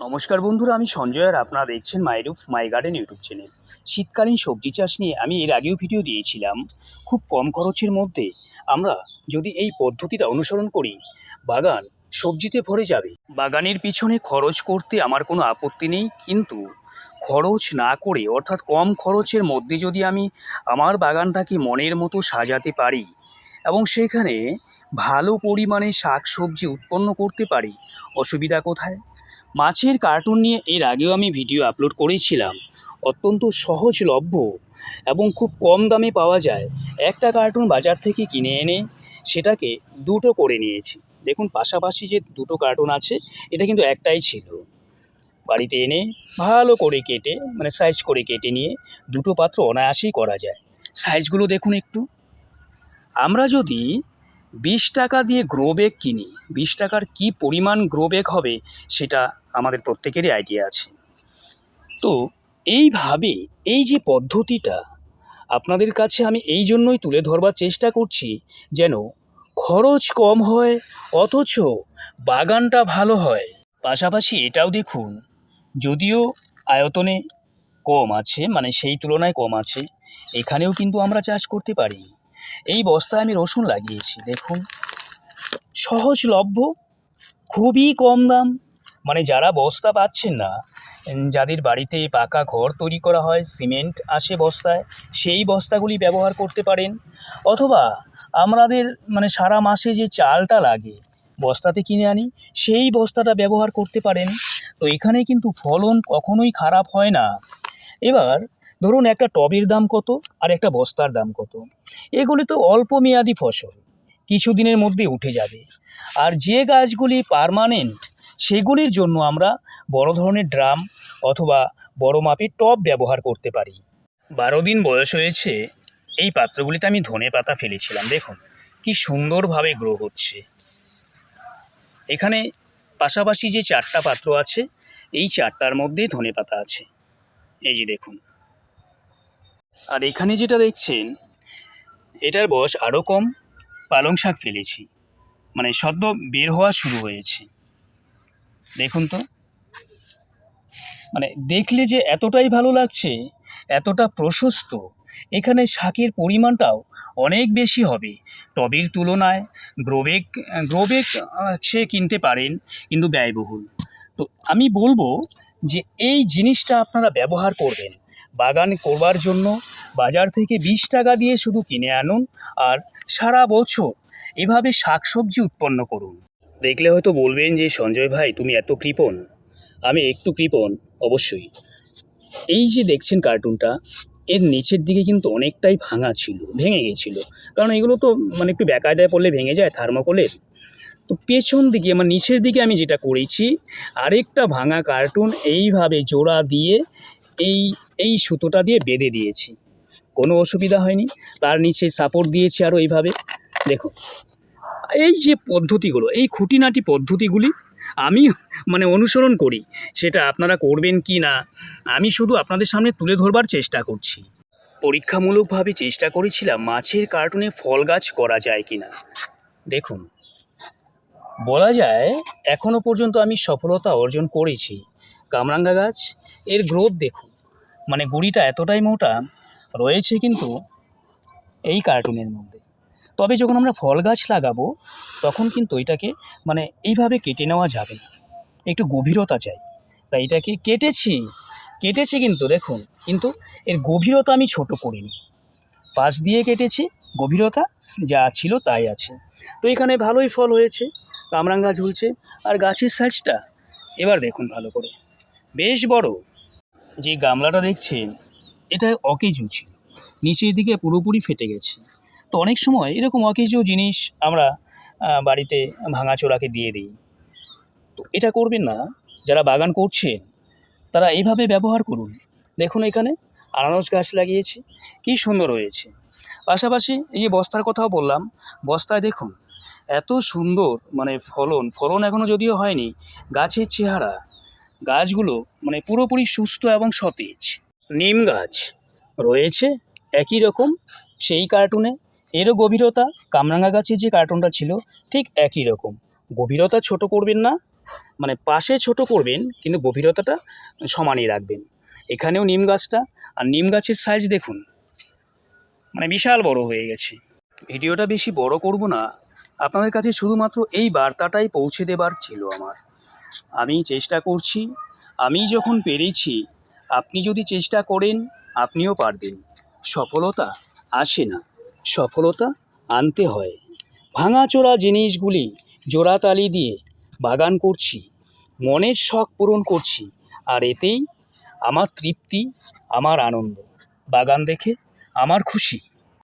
নমস্কার বন্ধুরা, আমি সঞ্জয় আর আপনারা দেখছেন my roof my garden YouTube channel শীতকালীন সবজি চাষ নিয়ে আমি এর আগেও ভিডিও দিয়েছিলাম। খুব কম খরচের মধ্যে আমরা যদি এই পদ্ধতিটা অনুসরণ করি, বাগান সবজিতে ভরে যাবে। বাগানের পিছনে খরচ করতে আমার কোনো আপত্তি নেই, কিন্তু খরচ না করে, অর্থাৎ কম খরচের মধ্যে যদি আমি আমার বাগানটাকে মনের মতো সাজাতে পারি এবং সেখানে ভালো পরিমাণে শাক সবজি উৎপন্ন করতে পারি, অসুবিধা কোথায়? মাছের কার্টুন নিয়ে এর আগেও আমি ভিডিও আপলোড করেছিলাম। অত্যন্ত সহজলভ্য এবং খুব কম দামে পাওয়া যায়। একটা কার্টুন বাজার থেকে কিনে এনে সেটাকে দুটো করে নিয়েছি। দেখুন, পাশাপাশি যে দুটো কার্টুন আছে, এটা কিন্তু একটাই ছিল। বাড়িতে এনে ভালো করে কেটে মানে সাইজ করে কেটে নিয়ে দুটো পাত্র অনায়াসেই করা যায়। সাইজগুলো দেখুন একটু। আমরা যদি বিশ টাকা দিয়ে গ্রো ব্যাগ কিনি, বিশ টাকার কি পরিমাণ গ্রো ব্যাগ হবে সেটা আমাদের প্রত্যেকেরই আইডিয়া আছে। তো এইভাবে এই যে পদ্ধতিটা, আপনাদের কাছে আমি এই জন্যই তুলে ধরবার চেষ্টা করছি যেন খরচ কম হয়, অথচ বাগানটা ভালো হয়। পাশাপাশি এটাও দেখুন, যদিও আয়তনে কম আছে মানে সেই তুলনায় কম আছে, এখানেও কিন্তু আমরা চাষ করতে পারি। এই বস্তায় আমি রসুন লাগিয়েছি, দেখুন। সহজলভ্য, খুবই কম দাম। মানে যারা বস্তা পাচ্ছেন না যাদের বাড়িতে পাকা ঘর তৈরি করা হয়, সিমেন্ট আসে বস্তায়, সেই বস্তাগুলি ব্যবহার করতে পারেন। অথবা আমাদের মানে সারা মাসে যে চালটা লাগে, বস্তাতে কিনে আনি, সেই বস্তাটা ব্যবহার করতে পারেন। তো এখানে কিন্তু ফলন কখনোই খারাপ হয় না। এবার ধরুন একটা টবের দাম কত আর একটা বস্তার দাম কত। এগুলি তো অল্প মেয়াদি ফসল, কিছুদিনের মধ্যে উঠে যাবে। আর যে গাছগুলি পার্মানেন্ট সেগুলির জন্য আমরা বড় ধরনের ড্রাম অথবা বড় মাপের টব ব্যবহার করতে পারি। বারো দিন বয়স হয়েছে, এই পাত্রগুলিতে আমি ধনে পাতা ফেলেছিলাম, দেখুন কি সুন্দরভাবে গ্রো হচ্ছে। এখানে পাশাপাশি যে চারটা পাত্র আছে, এই চারটার মধ্যেই ধনে পাতা আছে। এই যে দেখুন আর এখানে যেটা দেখছেন, এটার বয়স আরও কম, পালং শাক ফেলেছি। মানে সদ্য বের হওয়া শুরু হয়েছে। দেখুন তো। মানে দেখলে যে এতটাই ভালো লাগছে, এতটা প্রশস্ত, এখানে শাকের পরিমাণটাও অনেক বেশি হবে। টবের তুলনায় গ্রোবেক গ্রোবেক সে কিনতে পারেন, কিন্তু ব্যয়বহুল। তো আমি বলব যে এই জিনিসটা আপনারা ব্যবহার করবেন। বাগান করবার জন্য বাজার থেকে বিশ টাকা দিয়ে শুধু কিনে আনুন আর সারা বছর এভাবে শাকসবজি উৎপন্ন করুন। দেখলে হয়তো বলবেন যে, সঞ্জয় ভাই, তুমি এত কৃপণ। আমি একটু কৃপণ, অবশ্যই। এই যে দেখছেন কার্টুনটা, এর নিচের দিকে কিন্তু অনেকটাই ভাঙা ছিল, ভেঙে গেছিল। কারণ এগুলো তো মানে একটু বেকায়দায় পড়লে ভেঙে যায়, থার্মোকলের। তো পেছন দিকে আমার নিচের দিকে আমি যেটা করেছি, আরেকটা ভাঙা কার্টুন এইভাবে জোড়া দিয়ে এই এই সুতোটা দিয়ে বেঁধে দিয়েছি। কোনো অসুবিধা হয়নি। তার নিচে সাপোর্ট দিয়েছি আরও এইভাবে। দেখো, এই যে পদ্ধতিগুলো, এই খুঁটিনাটি পদ্ধতিগুলি আমি মানে অনুসরণ করি, সেটা আপনারা করবেন কি না, আমি শুধু আপনাদের সামনে তুলে ধরবার চেষ্টা করছি। পরীক্ষামূলকভাবে চেষ্টা করেছিলাম মাছের কার্টুনে ফল গাছ করা যায় কি না দেখুন, বলা যায় এখনও পর্যন্ত আমি সফলতা অর্জন করেছি। কামরাঙ্গা গাছ, এর গ্রোথ দেখুন। মানে গুড়িটা এতটাই মোটা, রয়েছে কিন্তু এই কার্টুনের মধ্যে। তবে যখন আমরা ফল গাছ লাগাবো, তখন কিন্তু এটাকে মানে এইভাবে কেটে নেওয়া যাবে না। একটু গভীরতা চাই। তাই এটাকে কেটেছি কেটেছি কিন্তু দেখুন, কিন্তু এর গভীরতা আমি ছোট করিনি। পাশ দিয়ে কেটেছি, গভীরতা যা ছিল তাই আছে। তো এখানে ভালোই ফল হয়েছে, কামরাঙ্গা ঝুলছে, আর গাছের সাইজটা, এবার দেখুন ভালো করে। বেশ বড়। যে গামলাটা দেখছেন এটা অকেজু ছিল। নিচের দিকে পুরোপুরি ফেটে গেছে। তো অনেক সময় এরকম অকেজু জিনিস আমরা বাড়িতে ভাঙাচোরাকে দিয়ে দিই। তো এটা করবেন না। যারা বাগান করছেন, তারা এইভাবে ব্যবহার করুন। দেখুন এখানে আনারস গাছ লাগিয়েছি, কী সুন্দর হয়েছে। পাশাপাশি এই যে বস্তার কথাও বললাম, বস্তায় দেখুন, এত সুন্দর মানে ফলন ফলন এখনও যদিও হয়নি, গাছের চেহারা। গাছগুলো মানে পুরোপুরি সুস্থ এবং সতেজ। নিম গাছ রয়েছে একই রকম সেই কার্টুনে। এরও গভীরতা কামরাঙ্গা গাছের যে কার্টুনটা ছিল, ঠিক একই রকম। গভীরতা ছোট করবেন না মানে পাশে ছোট করবেন, কিন্তু গভীরতাটা সমানই রাখবেন। এখানেও নিম গাছটা, আর নিম গাছের সাইজ দেখুন মানে বিশাল বড় হয়ে গেছে। ভিডিওটা বেশি বড় করব না, আপনাদের কাছে শুধুমাত্র এই বার্তাটাই পৌঁছে দেবার ছিল আমার। আমি চেষ্টা করছি। আমি যখন পেরেছি, আপনি যদি চেষ্টা করেন, আপনিও পারবেন। সফলতা আসে না। সফলতা আনতে হয়। ভাঙাচোরা জিনিসগুলি জোড়াতালি দিয়ে বাগান করছি। মনের শখ পূরণ করছি। আর এতেই আমার তৃপ্তি, আমার আনন্দ। বাগান দেখে আমার খুশি।